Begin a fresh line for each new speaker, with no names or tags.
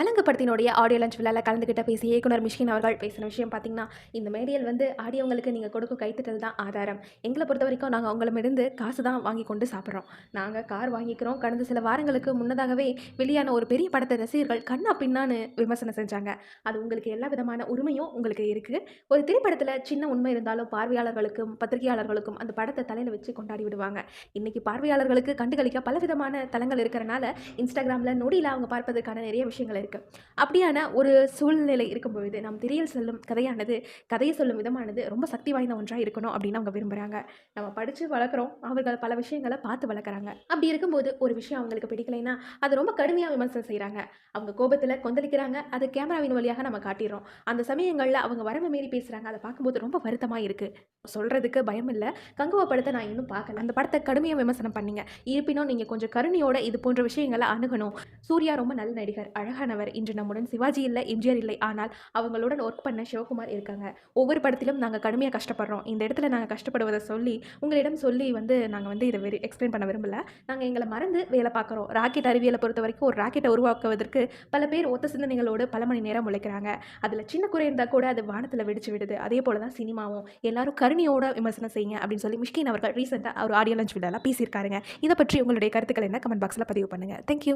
அலங்கப்படத்தினுடைய audio lunch விழாவில் கலந்துக்கிட்ட பேசிய இயக்குனர் மிஷ்கின் அவர்கள் பேசின விஷயம் பார்த்தீங்கன்னா இந்த மேடியல் வந்து ஆடியவங்களுக்கு நீங்கள் கொடுக்கும் கைத்தட்டல் தான் ஆதாரம். எங்களை பொறுத்த வரைக்கும் நாங்கள் உங்களிடமிருந்து காசு தான் வாங்கி கொண்டு சாப்பிட்றோம். நாங்கள் கார் வாங்கிக்கிறோம். கடந்த சில வாரங்களுக்கு முன்னதாகவே வெளியான ஒரு பெரிய படத்தை ரசிகர்கள் கண்ணா பின்னான்னு விமர்சனம் செஞ்சாங்க. அது உங்களுக்கு எல்லா விதமான உரிமையும் உங்களுக்கு இருக்குது ஒரு திரைப்படத்தில் சின்ன உண்மை இருந்தாலும் பார்வையாளர்களுக்கும் பத்திரிகையாளர்களுக்கும் அந்த படத்தை தலையில் வச்சு கொண்டாடி விடுவாங்க. இன்றைக்கி பார்வையாளர்களுக்கு கண்டுகளிக்க பலவிதமான தளங்கள் இருக்கிறனால இன்ஸ்டாகிராமில் நொடியில் அவங்க பார்ப்பதற்கான நிறைய விஷயங்கள் இருக்குது அப்படியான ஒரு சூழ்நிலை இருக்கும்பொழுது நம் திரையில் செல்லும் கதையானது கதையை சொல்லும் விதமானது ரொம்ப சக்தி வாய்ந்த ஒன்றாக இருக்கணும் அப்படின்னு அவங்க விரும்புகிறாங்க நம்ம படித்து வளர்க்குறோம் அவர்கள் பல விஷயங்களை பார்த்து வளர்க்குறாங்க. அப்படி இருக்கும்போது ஒரு விஷயம் அவங்களுக்கு பிடிக்கலைன்னா அது ரொம்ப கடுமையாக விமர்சனம் செய்கிறாங்க அவங்க கோபத்தில் கொந்தளிக்கிறாங்க அது கேமராவின் வழியாக நம்ம காட்டிடுறோம். அந்த சமயங்களில் அவங்க வரம்பு மீறி பேசுகிறாங்க அதை பார்க்கும்போது ரொம்ப வருத்தமாக இருக்குது சொல்கிறதுக்கு பயம் இல்லை. கங்குவா படத்தை நான் இன்னும் பார்க்கல. அந்த படத்தை கடுமையாக விமர்சனம் பண்ணிங்க. இருப்பினும் நீங்கள் கொஞ்சம் கருணையோட இது போன்ற விஷயங்களை அணுகணும். சூர்யா ரொம்ப நல்ல நடிகர் அழகான அழகானவர் இன்று நம்முடன் சிவாஜி இல்லை எம்ஜிஆர் இல்லை. ஆனால் அவங்களுடன் ஒர்க் பண்ண சிவகுமார் இருக்காங்க. ஒவ்வொரு படத்திலும் நாங்கள் கடுமையாக கஷ்டப்படுறோம். இந்த இடத்துல நாங்கள் கஷ்டப்படுவதை சொல்லி உங்களிடம் சொல்லி வந்து நாங்கள் வந்து இதை வெரி எக்ஸ்பிளைன் பண்ண விரும்பல. நாங்கள் எங்களை மறந்து வேலை பார்க்குறோம். ராக்கெட் அறிவியலை பொறுத்த வரைக்கும் ஒரு ராக்கெட்டை உருவாக்குவதற்கு பல பேர் ஒத்த சிந்தனைகளோடு பல மணி நேரம் உழைக்கிறாங்க. அதில் சின்ன குறை இருந்தால் கூட அது வானத்தில் வெடிச்சு விடுது. அதே போல தான் சினிமாவும். எல்லாரும் கருணையோட விமர்சனம் செய்யுங்க அப்படின்னு சொல்லி மிஷ்கின் அவர்கள் ரீசெண்டாக ஒரு ஆடியோ லஞ்ச் விழாவில் பேசியிருக்காருங்க. இதை பற்றி உங்களுடைய கருத்துக்கள் என்ன? கமெண்ட் பாக்ஸில் பதிவு பண்ணுங்கள் தேங்க்யூ